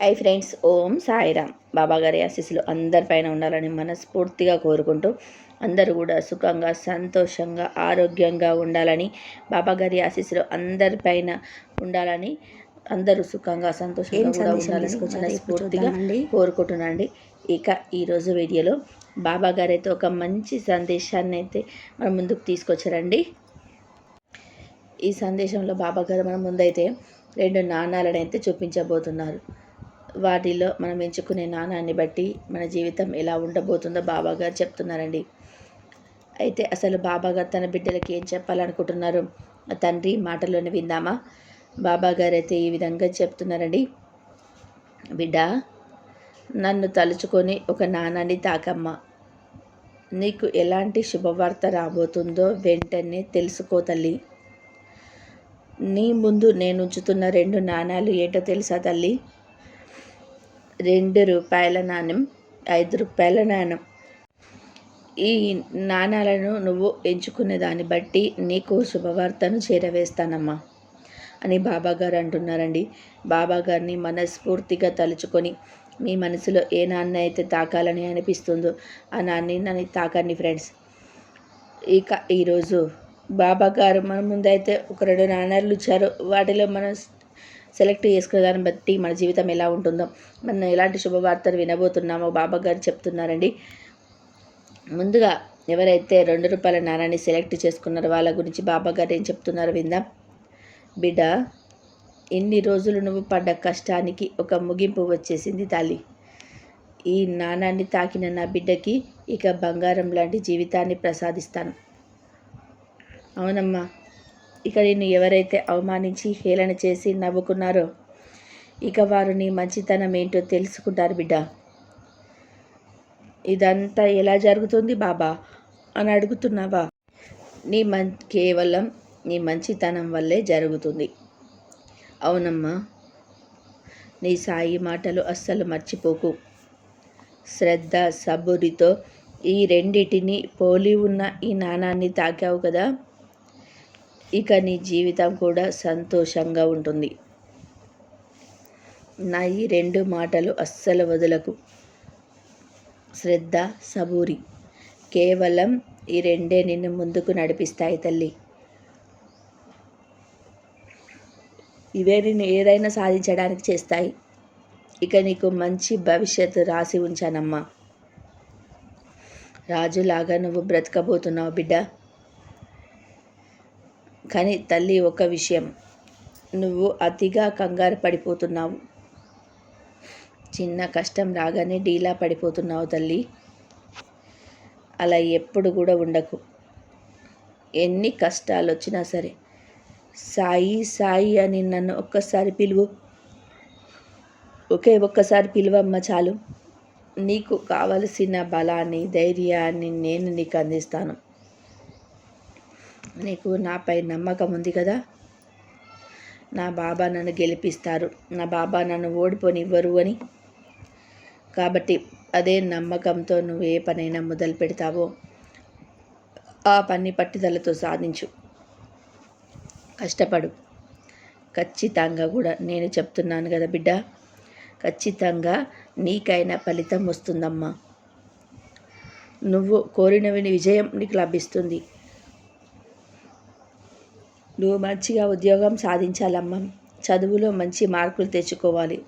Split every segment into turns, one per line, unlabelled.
I friends Om Sairam. Baba గారి ఆశీస్సులు అందరిపైన ఉండాలని మనస్ఫూర్తిగా కోరుకుంటూ అందరూ కూడా సుఖంగా సంతోషంగా ఆరోగ్యంగా ఉండాలని బాబా గారి ఆశీస్సులు అందరిపైన ఉండాలని అందరూ సుఖంగా సంతోషంగా కూడా ఉండాలని మనస్ఫూర్తిగా. కోరుకుంటున్నాండి ఇక ఈరోజు వీడియోలో బాబా గారు అయితే ఒక మంచి సందేశాన్ని అయితే మన ముందుకు తీసుకొచ్చారండి. ఈ సందేశంలో బాబా గారు మన ముందైతే రెండు నాణాలను అయితే చూపించబోతున్నారు. వాటిలో మనం ఎంచుకునే నాణాన్ని బట్టి మన జీవితం ఎలా ఉండబోతుందో బాబాగారు చెప్తున్నారండి. అయితే అసలు బాబాగారు తన బిడ్డలకి ఏం చెప్పాలనుకుంటున్నారు? తండ్రి మాటలోనే విందామా? బాబాగారు అయితే ఈ విధంగా చెప్తున్నారండి. బిడ్డ నన్ను తలుచుకొని ఒక నాణాన్ని తాకమ్మ. నీకు ఎలాంటి శుభవార్త రాబోతుందో వెంటనే తెలుసుకో తల్లి. నీ ముందు నేను ఉంచుతున్న రెండు నాణాలు ఏంటో తెలుసా తల్లి? రెండు రూపాయల నాణ్యం ఐదు రూపాయల నాణ్యం ఈ నాణాలను నువ్వు ఎంచుకునే దాన్ని బట్టి నీకు శుభవార్తను చేరవేస్తానమ్మా అని బాబాగారు అంటున్నారండి. బాబాగారిని మనస్ఫూర్తిగా తలుచుకొని మీ మనసులో ఏ నాన్న అయితే తాకాలని అనిపిస్తుందో ఆ నాన్ని నన్ను తాకండి ఫ్రెండ్స్. ఇక ఈరోజు బాబాగారు మన ముందైతే ఒక రెండు నాణాలు ఇచ్చారు వాటిలో మనం సెలెక్ట్ చేసుకునే దాన్ని బట్టి మన జీవితం ఎలా ఉంటుందో మనం ఎలాంటి శుభవార్తలు వినబోతున్నామో బాబా గారు చెప్తున్నారండి. ముందుగా ఎవరైతే రెండు రూపాయల నాణాన్ని సెలెక్ట్ చేసుకున్నారో వాళ్ళ గురించి బాబా గారు ఏం చెప్తున్నారో విందాం. బిడ్డ ఇన్ని రోజులు నువ్వు పడ్డ కష్టానికి ఒక ముగింపు వచ్చేసింది తల్లి. ఈ నాణాన్ని తాకిన నా బిడ్డకి ఇక బంగారం లాంటి జీవితాన్ని ప్రసాదిస్తాను. అవునమ్మా ఇక నిన్ను ఎవరైతే అవమానించి హేళన చేసి నవ్వుకున్నారో ఇక వారు నీ మంచితనం ఏంటో తెలుసుకుంటారు బిడ్డ. ఇదంతా ఎలా జరుగుతుంది బాబా? అని అడుగుతున్నావా? నీ మం కేవలం నీ మంచితనం వల్లే జరుగుతుంది. అవునమ్మా నీ సాయి మాటలు అస్సలు మర్చిపోకు. శ్రద్ధ సబురితో ఈ రెండిటిని పోలి ఉన్న ఈ నాణాన్ని తాకావు కదా? ఇక నీ జీవితం కూడా సంతోషంగా ఉంటుంది. నా ఈ రెండు మాటలు అస్సలు వదలకు. శ్రద్ధ సబూరి. కేవలం ఈ రెండే నిన్ను ముందుకు నడిపిస్తాయి తల్లి. ఇవే నిన్ను ఏదైనా సాధించడానికి చేస్తాయి. ఇక నీకు మంచి భవిష్యత్తు రాసి ఉంచానమ్మా. రాజులాగా నువ్వు బ్రతకబోతున్నావు బిడ్డ. కానీ తల్లి ఒక విషయం. నువ్వు అతిగా కంగారు పడిపోతున్నావు. చిన్న కష్టం రాగానే డీలా పడిపోతున్నావు తల్లి. అలా ఎప్పుడు కూడా ఉండకు. ఎన్ని కష్టాలు వచ్చినా సరే. సాయి సాయి అని నన్ను ఒక్కసారి పిలువు. ఒకే ఒక్కసారి పిలువమ్మ చాలు. నీకు కావలసిన బలాన్ని ధైర్యాన్ని నేను నీకు అందిస్తాను. నీకు నాపై నమ్మకం ఉంది కదా? నా బాబా నన్ను గెలిపిస్తారు. నా బాబా నన్ను ఓడిపోనివ్వరు అని. కాబట్టి అదే నమ్మకంతో నువ్వు ఏ పనైనా మొదలు పెడతావో ఆ పని పట్టుదలతో సాధించు. కష్టపడు. ఖచ్చితంగా కూడా నేను చెప్తున్నాను కదా బిడ్డ. ఖచ్చితంగా నీకైనా ఫలితం వస్తుందమ్మా. నువ్వు కోరినవి విజయం నీకు లభిస్తుంది. నువ్వు మంచిగా ఉద్యోగం సాధించాలమ్మా. చదువులో మంచి మార్కులు తెచ్చుకోవాలి.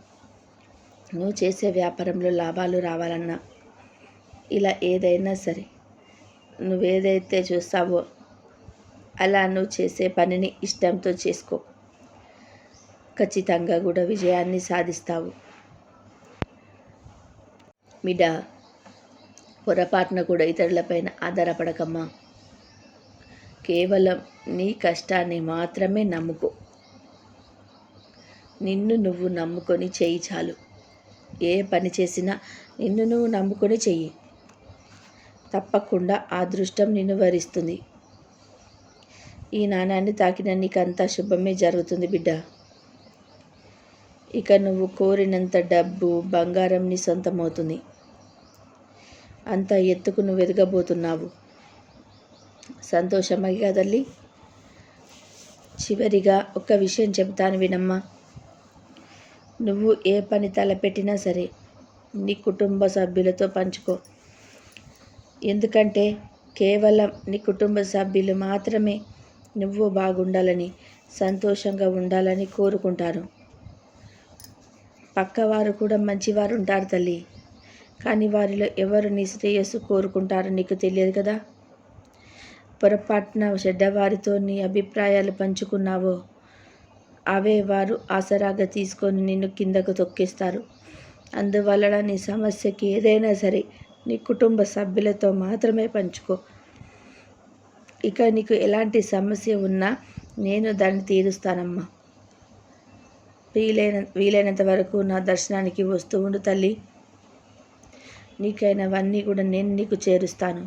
నువ్వు చేసే వ్యాపారంలో లాభాలు రావాలన్నా ఇలా ఏదైనా సరే నువ్వేదైతే చూస్తావో అలా నువ్వు చేసే పనిని ఇష్టంతో చేసుకో. ఖచ్చితంగా కూడా విజయాన్ని సాధిస్తావు. మిడా పొరపాటున కూడా ఇతరులపైన ఆధారపడకమ్మా. కేవలం నీ కష్టాన్ని మాత్రమే నమ్ముకో. నిన్ను నువ్వు నమ్ముకొని చెయ్యి చాలు. ఏ పని చేసినా నిన్ను నువ్వు నమ్ముకొని చెయ్యి. తప్పకుండా ఆ దృష్టం నిన్ను వరిస్తుంది. ఈ నాణాన్ని తాకిన నీకంతా శుభమే జరుగుతుంది బిడ్డ. ఇక నువ్వు కోరినంత డబ్బు బంగారం నీ సొంతమవుతుంది. అంత ఎత్తుకు నువ్వు ఎదగబోతున్నావు. సంతోషమై కదల్లి చివరిగా ఒక విషయం చెప్తాను వినమ్మా. నువ్వు ఏ పని తలపెట్టినా సరే నీ కుటుంబ సభ్యులతో పంచుకో. ఎందుకంటే కేవలం నీ కుటుంబ సభ్యులు మాత్రమే నువ్వు బాగుండాలని సంతోషంగా ఉండాలని కోరుకుంటారు. పక్కవారు కూడా మంచివారు ఉంటారు తల్లి. కానీ వారిలో ఎవరు నీ శ్రేయస్సు కోరుకుంటారో నీకు తెలియదు కదా? పొరపాటున చెడ్డవారితో నీ అభిప్రాయాలు పంచుకున్నావో అవే వారు ఆసరాగా తీసుకొని నిన్ను కిందకు తొక్కిస్తారు. అందువలన నీ సమస్యకి ఏదైనా సరే నీ కుటుంబ సభ్యులతో మాత్రమే పంచుకో. ఇక నీకు ఎలాంటి సమస్య ఉన్నా నేను దాన్ని తీరుస్తానమ్మా. వీలైన వీలైనంత వరకు నా దర్శనానికి వస్తూ ఉండు తల్లి. నీకైనవన్నీ కూడా నేను నీకు చేరుస్తాను.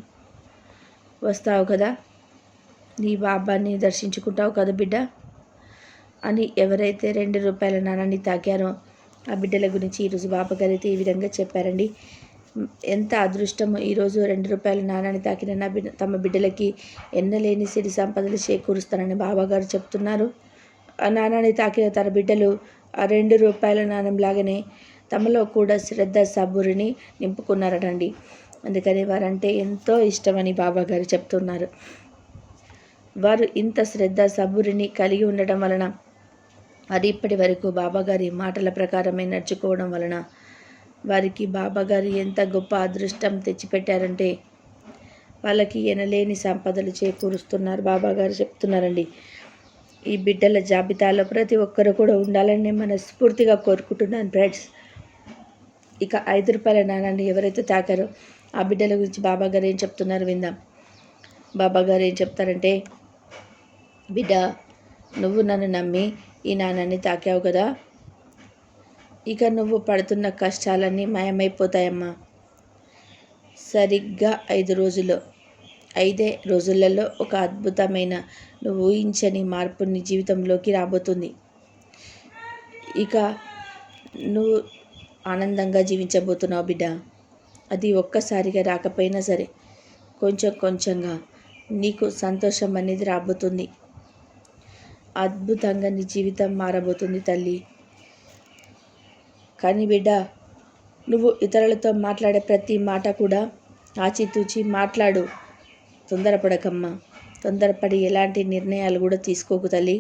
వస్తావు కదా? నీ బాబాని దర్శించుకుంటావు కదా బిడ్డ? అని ఎవరైతే రెండు రూపాయల నాణాన్ని తాకారో ఆ బిడ్డల గురించి ఈరోజు బాబాగారైతే అయితే ఈ విధంగా చెప్పారండి. ఎంత అదృష్టము ఈరోజు రెండు రూపాయల నాణాన్ని తాకిన నా బిడ్డ తమ బిడ్డలకి ఎన్నలేని సిరి సంపదలు చేకూరుస్తానని బాబాగారు చెప్తున్నారు. ఆ నాణాన్ని తాకిన తన బిడ్డలు ఆ రెండు రూపాయల నాణం లాగానే తమలో కూడా శ్రద్ధ సబురిని నింపుకున్నారటండి. అందుకని వారంటే ఎంతో ఇష్టమని బాబాగారు చెప్తున్నారు. వారు ఇంత శ్రద్ధ సబురిని కలిగి ఉండటం వలన అది ఇప్పటి వరకు బాబాగారి మాటల ప్రకారమే నడుచుకోవడం వలన వారికి బాబాగారు ఎంత గొప్ప అదృష్టం తెచ్చిపెట్టారంటే వాళ్ళకి ఎనలేని సంపదలు చేకూరుస్తున్నారు బాబాగారు చెప్తున్నారండి. ఈ బిడ్డల జాబితాలో ప్రతి ఒక్కరు కూడా ఉండాలని మనస్ఫూర్తిగా కోరుకుంటున్నాను ఫ్రెండ్స్. ఇక ఐదు రూపాయల నాణాన్ని ఎవరైతే తాకారో ఆ బిడ్డల గురించి బాబాగారు ఏం చెప్తున్నారు విందాం. బాబాగారు ఏం చెప్తారంటే బిడ్డ నువ్వు నన్ను నమ్మి ఈ నాణాన్ని తాకావు కదా? ఇక నువ్వు పడుతున్న కష్టాలన్నీ మాయమైపోతాయమ్మా. సరిగ్గా ఐదు రోజుల్లో ఐదే రోజులలో ఒక అద్భుతమైన నువ్వు ఊహించని మార్పు నీ జీవితంలోకి రాబోతుంది. ఇక నువ్వు ఆనందంగా జీవించబోతున్నావు బిడ్డ. అది ఒక్కసారిగా రాకపోయినా సరే కొంచెం కొంచెంగా నీకు సంతోషం అనేది రాబోతుంది. అద్భుతంగా నీ జీవితం మారబోతుంది తల్లి. కానీ బిడ్డ నువ్వు ఇతరులతో మాట్లాడే ప్రతి మాట కూడా ఆచితూచి మాట్లాడు. తొందరపడకమ్మా. తొందరపడి ఎలాంటి నిర్ణయాలు కూడా తీసుకోకు తల్లి.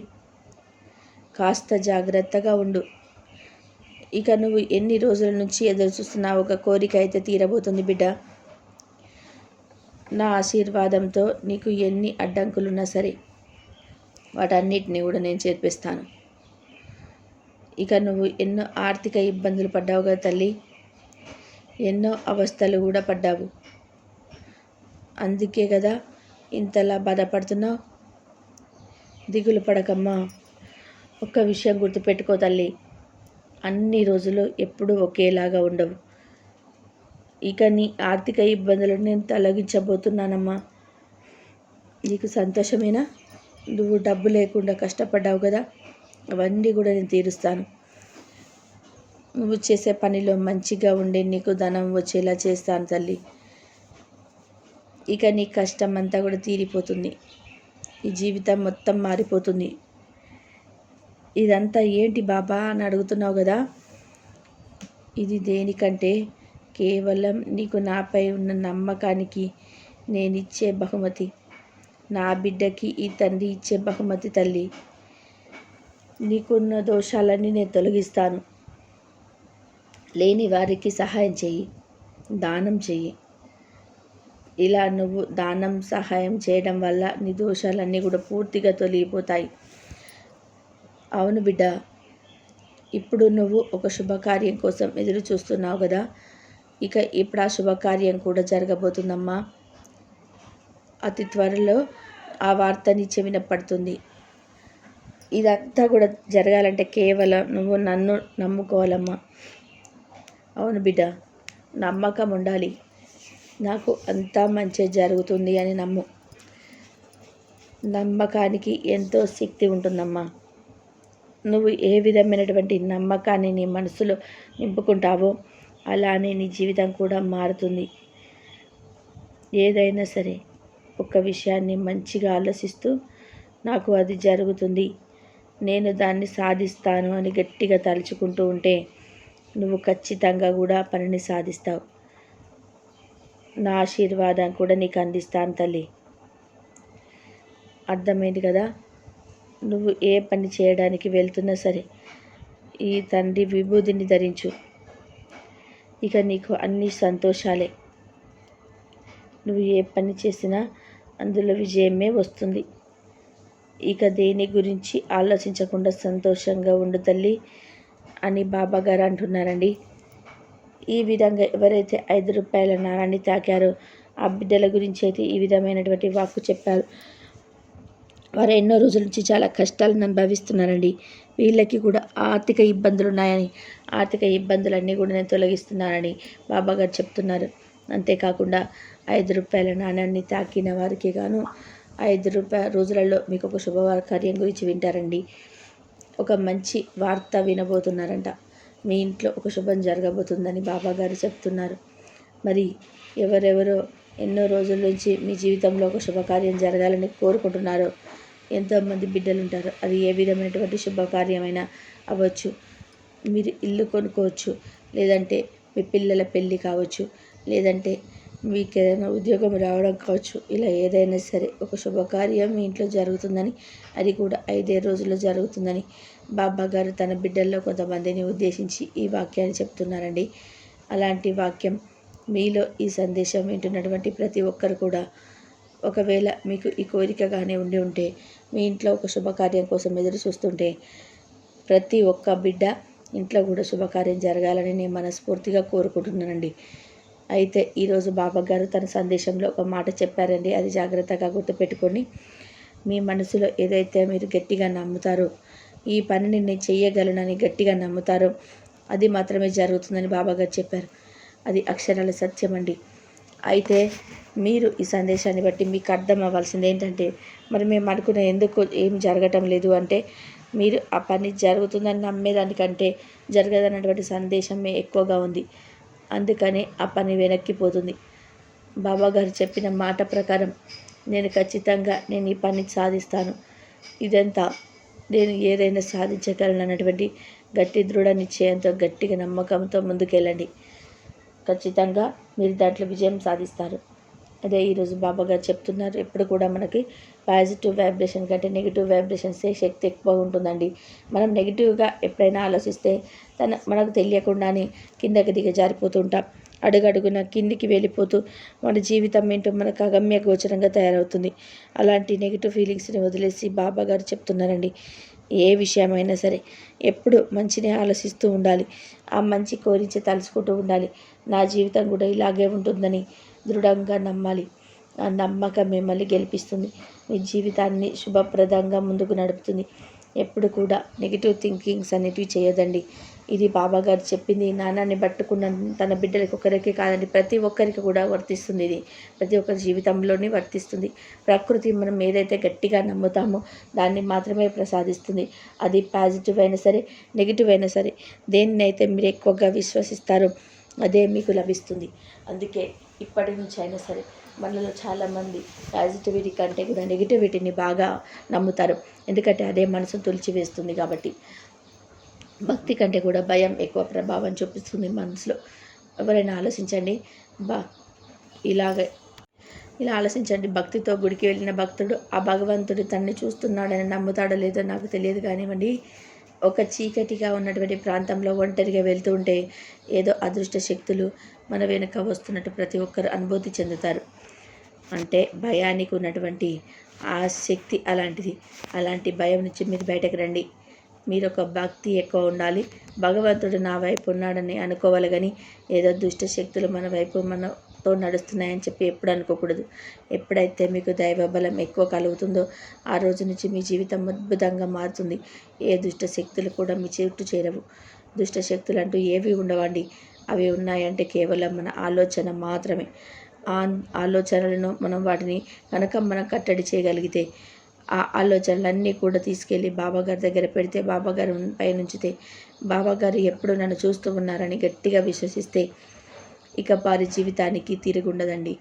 కాస్త జాగ్రత్తగా ఉండు. ఇక నువ్వు ఎన్ని రోజుల నుంచి ఎదురు చూస్తున్నావు ఒక కోరిక అయితే తీరబోతుంది బిడ్డ. నా ఆశీర్వాదంతో నీకు ఎన్ని అడ్డంకులున్నా సరే వాటన్నిటిని కూడా నేను చేర్పిస్తాను. ఇక నువ్వు ఎన్నో ఆర్థిక ఇబ్బందులు పడ్డావు కదా తల్లి. ఎన్నో అవస్థలు కూడా పడ్డావు. అందుకే కదా ఇంతలా బాధపడుతున్నావు? దిగులు పడకమ్మా. ఒక్క విషయం గుర్తుపెట్టుకో తల్లి. అన్ని రోజులు ఎప్పుడూ ఒకేలాగా ఉండవు. ఇక నీ ఆర్థిక ఇబ్బందులను నేను తొలగించబోతున్నానమ్మా. నీకు సంతోషమేనా? నువ్వు డబ్బు లేకుండా కష్టపడ్డావు కదా అవన్నీ కూడా నేను తీరుస్తాను. నువ్వు చేసే పనిలో మంచిగా ఉండే నీకు ధనం వచ్చేలా చేస్తాను తల్లి. ఇక నీ కష్టం అంతా కూడా తీరిపోతుంది. ఈ జీవితం మొత్తం మారిపోతుంది. ఇదంతా ఏంటి బాబా అని అడుగుతున్నావు కదా? ఇది దేనికంటే కేవలం నీకు నాపై ఉన్న నమ్మకానికి నేనిచ్చే బహుమతి. నా బిడ్డకి ఈ తండ్రి ఇచ్చే బహుమతి తల్లి. నీకున్న దోషాలన్నీ నేను తొలగిస్తాను. లేని వారికి సహాయం చెయ్యి. దానం చెయ్యి. ఇలా నువ్వు దానం సహాయం చేయడం వల్ల నీ దోషాలన్నీ కూడా పూర్తిగా తొలగిపోతాయి. అవును బిడ్డ ఇప్పుడు నువ్వు ఒక శుభకార్యం కోసం ఎదురు చూస్తున్నావు కదా? ఇక ఇప్పుడు ఆ శుభకార్యం కూడా జరగబోతుందమ్మా. అతి త్వరలో ఆ వార్తని చెవిన పడుతుంది. ఇదంతా కూడా జరగాలంటే కేవలం నువ్వు నన్ను నమ్ముకోవాలమ్మా. అవును బిడ్డ నమ్మకం ఉండాలి. నాకు అంతా మంచి జరుగుతుంది అని నమ్ము. నమ్మకానికి ఎంతో శక్తి ఉంటుందమ్మా. నువ్వు ఏ విధమైనటువంటి నమ్మకాన్ని నీ మనసులో నింపుకుంటావో అలానే నీ జీవితం కూడా మారుతుంది. ఏదైనా సరే ఒక విషయాన్ని మంచిగా ఆలోచిస్తూ నాకు అది జరుగుతుంది. నేను దాన్ని సాధిస్తాను అని గట్టిగా తలుచుకుంటూ ఉంటే నువ్వు ఖచ్చితంగా కూడా పనిని సాధిస్తావు. నా ఆశీర్వాదం కూడా నీకు అందిస్తాను తల్లి. అర్థమైంది కదా? నువ్వు ఏ పని చేయడానికి వెళ్తున్నా సరే ఈ తండ్రి విభూతిని ధరించు. ఇక నీకు అన్ని సంతోషాలే. నువ్వు ఏ పని చేసినా అందులో విజయమే వస్తుంది. ఇక దేని గురించి ఆలోచించకుండా సంతోషంగా ఉండు తల్లి అని బాబా గారు అంటున్నారండి. ఈ విధంగా ఎవరైతే ఐదు రూపాయల నాణాన్ని తాకారో ఆ బిడ్డల గురించి అయితే ఈ విధమైనటువంటి వాక్కు చెప్పారు. వారు ఎన్నో రోజుల నుంచి చాలా కష్టాలను అనుభవిస్తున్నారండి. వీళ్ళకి కూడా ఆర్థిక ఇబ్బందులు ఉన్నాయని ఆర్థిక ఇబ్బందులన్నీ కూడా నేను తొలగిస్తున్నానని బాబా గారు చెప్తున్నారు. అంతేకాకుండా ఐదు రూపాయల నాణ్యాన్ని తాకిన వారికి గాను ఐదు రూపాయల రోజులలో మీకు ఒక శుభవార కార్యం గురించి వింటారండి. ఒక మంచి వార్త వినబోతున్నారంట. మీ ఇంట్లో ఒక శుభం జరగబోతుందని బాబాగారు చెప్తున్నారు. మరి ఎవరెవరో ఎన్నో రోజుల నుంచి మీ జీవితంలో ఒక శుభకార్యం జరగాలని కోరుకుంటున్నారో ఎంతోమంది బిడ్డలు ఉంటారు అది ఏ విధమైనటువంటి శుభకార్యమైనా అవ్వచ్చు. మీరు ఇల్లు కొనుక్కోవచ్చు. లేదంటే మీ పిల్లల పెళ్ళి కావచ్చు. లేదంటే మీకు ఏదైనా ఉద్యోగం రావడం కావచ్చు ఇలా ఏదైనా సరే ఒక శుభకార్యం మీ ఇంట్లో జరుగుతుందని అది కూడా ఐదే రోజుల్లో జరుగుతుందని బాబా గారు తన బిడ్డల్లో కొంతమందిని ఉద్దేశించి ఈ వాక్యాన్ని చెప్తున్నారండి. అలాంటి వాక్యం మీలో ఈ సందేశం వింటున్నటువంటి ప్రతి ఒక్కరు కూడా ఒకవేళ మీకు ఈ కోరికగానే ఉండి ఉంటే మీ ఇంట్లో ఒక శుభకార్యం కోసం ఎదురు చూస్తుంటే ప్రతి ఒక్క బిడ్డ ఇంట్లో కూడా శుభకార్యం జరగాలని నేను మనస్ఫూర్తిగా కోరుకుంటున్నానండి. అయితే ఈరోజు బాబా గారు తన సందేశంలో ఒక మాట చెప్పారండి. అది జాగ్రత్తగా గుర్తుపెట్టుకొని మీ మనసులో ఏదైతే మీరు గట్టిగా నమ్ముతారో ఈ పనిని నేను చేయగలనని గట్టిగా నమ్ముతారో అది మాత్రమే జరుగుతుందని బాబా గారు చెప్పారు. అది అక్షరాల సత్యం అండి. అయితే మీరు ఈ సందేశాన్ని బట్టి మీకు అర్థం అవ్వాల్సింది ఏంటంటే మరి మేము అనుకున్న ఎందుకు ఏం జరగటం లేదు అంటే మీరు ఆ పని జరుగుతుందని నమ్మేదానికంటే జరగదన్నటువంటి సందేశమే ఎక్కువగా ఉంది. అందుకని ఆ పని వెనక్కిపోతుంది బాబా గారు చెప్పిన మాట ప్రకారం నేను ఖచ్చితంగా నేను ఈ పని సాధిస్తాను. ఇదంతా నేను ఏదైనా సాధించగలను అన్నటువంటి గట్టి దృఢ నిశ్చయంతో గట్టిగా నమ్మకంతో ముందుకెళ్ళండి. ఖచ్చితంగా మీరు దాంట్లో విజయం సాధిస్తారు. అదే ఈరోజు బాబా గారు చెప్తున్నారు. ఎప్పుడు కూడా మనకి పాజిటివ్ వైబ్రేషన్ కంటే నెగిటివ్ వైబ్రేషన్సే శక్తి ఎక్కువ ఉంటుందండి. మనం నెగిటివ్గా ఎప్పుడైనా ఆలోచిస్తే తన మనకు తెలియకుండానే కిందకి దిగ జారిపోతుంటాం. అడుగడుగున కిందికి వెళ్ళిపోతూ మన జీవితం ఏంటో మనకు అగమ్య గోచరంగా తయారవుతుంది. అలాంటి నెగిటివ్ ఫీలింగ్స్ని వదిలేసి బాబా గారు చెప్తున్నారండి. ఏ విషయమైనా సరే ఎప్పుడు మంచిని ఆలోచిస్తూ ఉండాలి. ఆ మంచి కోరించి తలుచుకుంటూ ఉండాలి. నా జీవితం కూడా ఇలాగే ఉంటుందని దృఢంగా నమ్మాలి. ఆ నమ్మకం మిమ్మల్ని గెలిపిస్తుంది. మీ జీవితాన్ని శుభప్రదంగా ముందుకు నడుపుతుంది. ఎప్పుడు కూడా నెగిటివ్ థింకింగ్స్ అనేటివి చేయదండి ఇది బాబా గారు చెప్పింది నాన్నని పట్టుకున్న తన బిడ్డలకి ఒకరికి కాదండి ప్రతి ఒక్కరికి కూడా వర్తిస్తుంది ఇది. ప్రతి ఒక్కరి జీవితంలోనే వర్తిస్తుంది. ప్రకృతి మనం ఏదైతే గట్టిగా నమ్ముతామో దాన్ని మాత్రమే ప్రసాదిస్తుంది. అది పాజిటివ్ అయినా సరే నెగిటివ్ అయినా సరే దేన్నైతే మీరు ఎక్కువగా విశ్వసిస్తారో అదే మీకు లభిస్తుంది. అందుకే ఇప్పటి నుంచి అయినా సరే మనలో చాలామంది పాజిటివిటీ కంటే కూడా నెగిటివిటీని బాగా నమ్ముతారు. ఎందుకంటే అదే మనసు తులిచివేస్తుంది కాబట్టి. భక్తి కంటే కూడా భయం ఎక్కువ ప్రభావం చూపిస్తుంది మనసులో. ఎవరైనా ఆలోచించండి బా ఇలాగే ఇలా ఆలోచించండి. భక్తితో గుడికి వెళ్ళిన భక్తుడు ఆ భగవంతుడు తన్ని చూస్తున్నాడని నమ్ముతాడో లేదో నాకు తెలియదు కానివ్వండి. ఒక చీకటిగా ఉన్నటువంటి ప్రాంతంలో ఒంటరిగా వెళ్తూ ఉంటే ఏదో అదృష్ట శక్తులు మన వెనుక వస్తున్నట్టు ప్రతి ఒక్కరు అనుభూతి చెందుతారు. అంటే భయానికి ఉన్నటువంటి ఆ శక్తి అలాంటిది. అలాంటి భయం నుంచి మీరు బయటకు రండి. మీరు ఒక భక్తి ఎక్కువ ఉండాలి. భగవంతుడు నా వైపు ఉన్నాడని అనుకోవాలి కానీ ఏదో దుష్ట శక్తులు మన వైపు మనతో నడుస్తున్నాయని చెప్పి ఎప్పుడు అనుకోకూడదు. ఎప్పుడైతే మీకు దైవ బలం ఎక్కువ కలుగుతుందో ఆ రోజు నుంచి మీ జీవితం అద్భుతంగా మారుతుంది. ఏ దుష్ట శక్తులు కూడా మీ చుట్టూ చేరవు. దుష్ట శక్తులు అంటూ ఏవి ఉండవండి. అవి ఉన్నాయంటే కేవలం మన ఆలోచన మాత్రమే. ఆ ఆలోచనలను మనం వాటిని కనుక మనం కట్టడి చేయగలిగితే ఆ ఆలోచనలన్నీ కూడా తీసుకెళ్ళి బాబాగారి దగ్గర పెడితే బాబాగారు పై నుంచితే బాబాగారు ఎప్పుడు నన్ను చూస్తూ ఉన్నారని గట్టిగా విశ్వసిస్తే ఇక వారి జీవితానికి తిరుగుండదండి.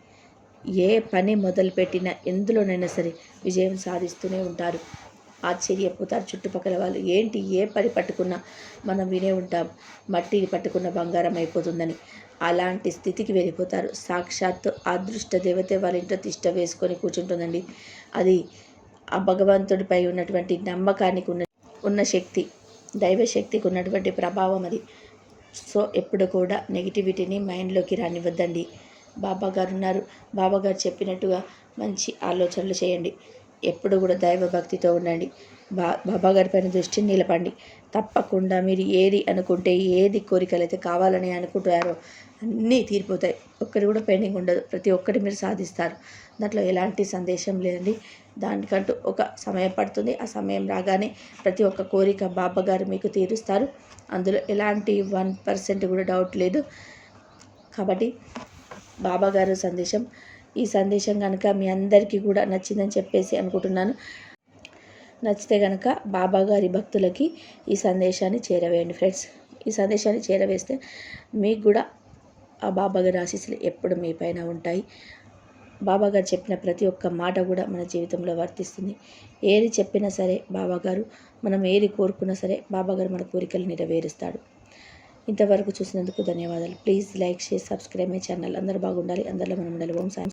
ఏ పని మొదలుపెట్టినా ఎందులోనైనా సరే విజయం సాధిస్తూనే ఉంటారు. ఆశ్చర్యపోతారు. చుట్టుపక్కల వాళ్ళు ఏంటి ఏ పని పట్టుకున్నా మనం వినే ఉంటాం. మట్టిని పట్టుకున్న బంగారం అయిపోతుందని. అలాంటి స్థితికి వెళ్ళిపోతారు. సాక్షాత్తు అదృష్ట దేవతే వాళ్ళ ఇంట్లో తిష్ట వేసుకొని కూర్చుంటుందండి. అది ఆ భగవంతుడిపై ఉన్నటువంటి నమ్మకానికి ఉన్న ఉన్న శక్తి దైవశక్తికి ఉన్నటువంటి ప్రభావం అది. సో ఎప్పుడు కూడా నెగిటివిటీని మైండ్లోకి రానివ్వద్దండి. బాబా గారు ఉన్నారు. బాబాగారు చెప్పినట్టుగా మంచి ఆలోచనలు చేయండి. ఎప్పుడు కూడా దైవభక్తితో ఉండండి. బా బాబా గారి పైన దృష్టిని నిలపండి. తప్పకుండా మీరు ఏది అనుకుంటే ఏది కోరికలు అయితే కావాలని అనుకుంటారో అన్నీ తీరిపోతాయి. ఒక్కటి కూడా పెండింగ్ ఉండదు. ప్రతి ఒక్కటి మీరు సాధిస్తారు. దాంట్లో ఎలాంటి సందేశం లేదండి. దానికంటూ ఒక సమయం పడుతుంది. ఆ సమయం రాగానే ప్రతి ఒక్క కోరిక బాబా గారు మీకు తీరుస్తారు. అందులో ఎలాంటి వన్ పర్సెంట్ కూడా డౌట్ లేదు. కాబట్టి బాబా గారు సందేశం ఈ సందేశం కనుక మీ అందరికీ కూడా నచ్చిందని చెప్పేసి అనుకుంటున్నాను. నచ్చితే కనుక బాబాగారి భక్తులకి ఈ సందేశాన్ని చేరవేయండి ఫ్రెండ్స్. ఈ సందేశాన్ని చేరవేస్తే మీకు కూడా ఆ బాబాగారి ఆశీస్సులు ఎప్పుడు మీ పైన ఉంటాయి. బాబాగారు చెప్పిన ప్రతి ఒక్క మాట కూడా మన జీవితంలో వర్తిస్తుంది. ఏది చెప్పినా సరే బాబాగారు మనం ఏది కోరుకున్నా సరే బాబాగారు మన కోరికలు నెరవేరుస్తాడు. ఇంతవరకు చూసినందుకు ధన్యవాదాలు. Please like share subscribe. My channel అందరూ బాగుండాలి. అందరిలో మనం ఉండాలి. ఓం సాయం.